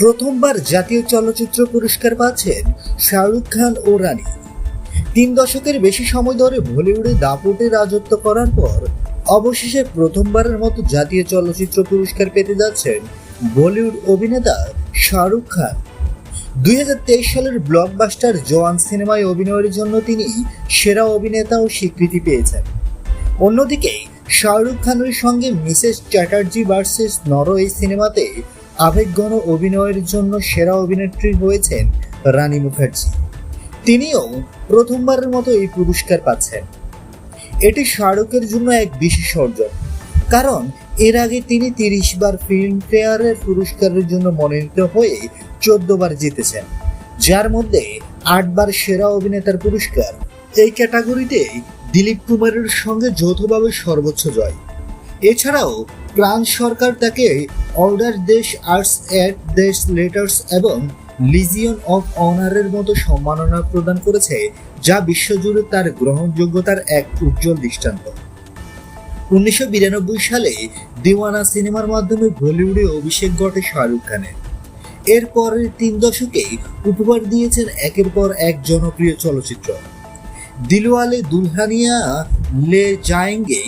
প্রথমবার জাতীয় চলচ্চিত্র পুরস্কার পাচ্ছেন শাহরুখ খান ও রানী। তিন দশকের বেশি সময় ধরে বলিউডে দাপটে রাজত্ব করার পর অবশেষে প্রথমবারের মতো জাতীয় চলচ্চিত্র পুরস্কার পেতে যাচ্ছেন বলিউড অভিনেতা শাহরুখ খান। দুই হাজার তেইশ সালের ব্লকবাস্টার জওয়ান সিনেমায় অভিনয়ের জন্য তিনি সেরা অভিনেতা ও স্বীকৃতি পেয়েছেন। অন্যদিকে শাহরুখ খানের সঙ্গে মিসেস চ্যাটার্জি ভার্সেস নর এই সিনেমাতে আবেগঘন অভিনয়ের জন্য সেরা অভিনেত্রী হয়েছেন রানী মুখার্জি। তিনিও প্রথমবারের মতো এই পুরস্কার পাচ্ছেন। এটি শাহরুখের জন্য এক বিশেষ অর্জন। কারণ এর আগে তিনি তিরিশ বার ফিল্মফেয়ারের পুরস্কারের জন্য মনোনীত হয়ে চোদ্দ বার জিতেছেন। যার মধ্যে আটবার সেরা অভিনেতার পুরস্কার। এই ক্যাটাগরিতে দিলীপ কুমারের সঙ্গে যৌথভাবে সর্বোচ্চ জয়। এছাড়াও প্রাণ সরকার তাকে order des arts et des lettres এবং লিজিয়ন অফ অনারের মতো সম্মাননা প্রদান করেছে, যা বিশ্বজুড়ে তার গ্রহণযোগ্যতার এক উজ্জ্বল দৃষ্টান্ত। উনিশশো বিরানব্বই সালে দিওয়ানা সিনেমার মাধ্যমে বলিউডে অভিষেক ঘটে শাহরুখ খানের। এরপরের তিন দশকে উপহার দিয়েছেন একের পর এক জনপ্রিয় চলচ্চিত্র। দিলওয়ালে দুলহানিয়া, লে যায়েঙ্গে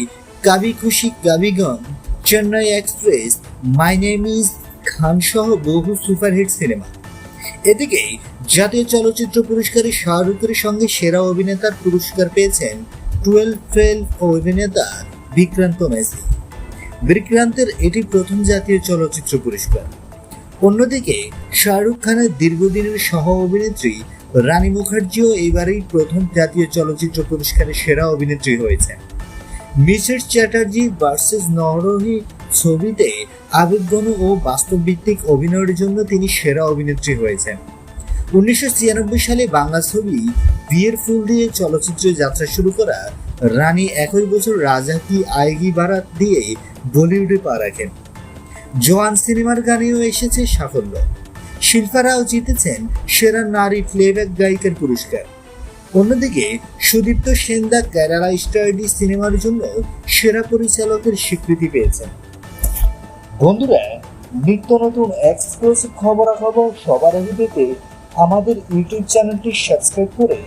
Kabhi Khushi Kabhi Gham Chennai express, my name is Khan সহ বহু সুপারহিট সিনেমা। এদিকে জাতীয় চলচ্চিত্র পুরস্কারে শাহরুখের সঙ্গে সেরা অভিনেতার পুরস্কার পেয়েছেন টুয়েলভ ফেল অভিনেতা বিক্রান্ত মেসি। বিক্রান্তের এটি প্রথম জাতীয় চলচ্চিত্র পুরস্কার। অন্যদিকে শাহরুখ খানের দীর্ঘদিনের সহ অভিনেত্রী রানী মুখার্জিও এবারেই প্রথম জাতীয় চলচ্চিত্র পুরস্কারে সেরা অভিনেত্রী হয়েছেন। মিসেস চ্যাটার্জি ভার্সেস নরহি ছবিতে আবেগঘন ও বাস্তবভিত্তিক অভিনয়ের জন্য তিনি সেরা অভিনেত্রী হয়েছেন। উনিশশো ছিয়ানব্বই সালে বাংলা ছবি বিয়ের ফুল দিয়ে চলচ্চিত্রে যাত্রা শুরু করা রানী একই বছর রাজা কি আয়েগি বারাত দিয়ে বলিউডে পা রাখেন। জোয়ান সিনেমার গানেও এসেছে সাফল্য। শিল্পারাও জিতেছেন সেরা নারী প্লেব্যাক গায়িকার পুরস্কার। অন্যদিকে, সুদীপ্ত সেন দা কেরালা স্টাডি সিনেমার জন্য সেরা পরিচালকের স্বীকৃতি পেয়েছেন। বন্ধুরা, নিত্য নতুন এক্সক্লুসিভ খবরাখবর সবার আগে পেতে আমাদের ইউটিউব চ্যানেলটি সাবস্ক্রাইব করে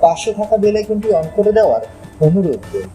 পাশে থাকা বেল আইকনটি অন করে দেওয়ার অনুরোধ করি